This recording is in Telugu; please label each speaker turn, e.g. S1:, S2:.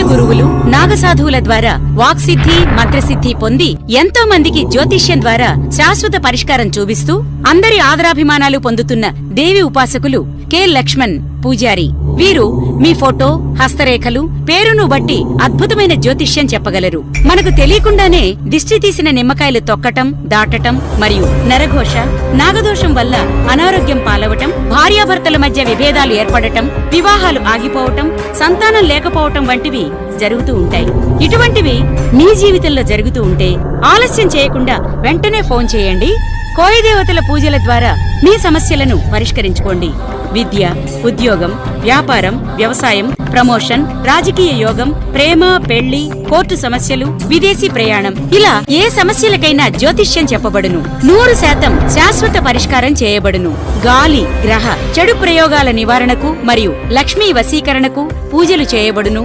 S1: ఆత్మీయ గురువులు నాగసాధువుల ద్వారా వాక్సిద్ధి మంత్రసిద్ధి పొంది ఎంతో మందికి జ్యోతిష్యం ద్వారా శాశ్వత పరిష్కారం చూపిస్తూ అందరి ఆదరాభిమానాలు పొందుతున్న దేవి ఉపాసకులు కె లక్ష్మణ్. పూజారి. వీరు మీ ఫోటో హస్తరేఖలు పేరును బట్టి అద్భుతమైన జ్యోతిష్యం చెప్పగలరు. మనకు తెలియకుండానే దిష్టి తీసిన నిమ్మకాయలు తొక్కటం దాటటం మరియు నరఘోష నాగదోషం వల్ల అనారోగ్యం పాలవటం భార్యాభర్తల మధ్య విభేదాలు ఏర్పడటం వివాహాలు ఆగిపోవటం సంతానం లేకపోవటం వంటివి జరుగుతూ ఉంటాయి. ఇటువంటివి మీ జీవితంలో జరుగుతూ ఉంటే ఆలస్యం చేయకుండా వెంటనే ఫోన్ చేయండి. కోయదేవతల పూజల ద్వారా మీ సమస్యలను పరిష్కరించుకోండి. విద్య ఉద్యోగం వ్యాపారం వ్యవసాయం ప్రమోషన్ రాజకీయ యోగం ప్రేమ పెళ్ళి కోర్టు సమస్యలు విదేశీ ప్రయాణం. ఇలా ఏ సమస్యలకైనా జ్యోతిష్యం చెప్పబడును. నూరు శాతం శాశ్వత పరిష్కారం చేయబడును. గాలి గ్రహ చెడు ప్రయోగాల నివారణకు మరియు లక్ష్మీ వశీకరణకు పూజలు చేయబడును.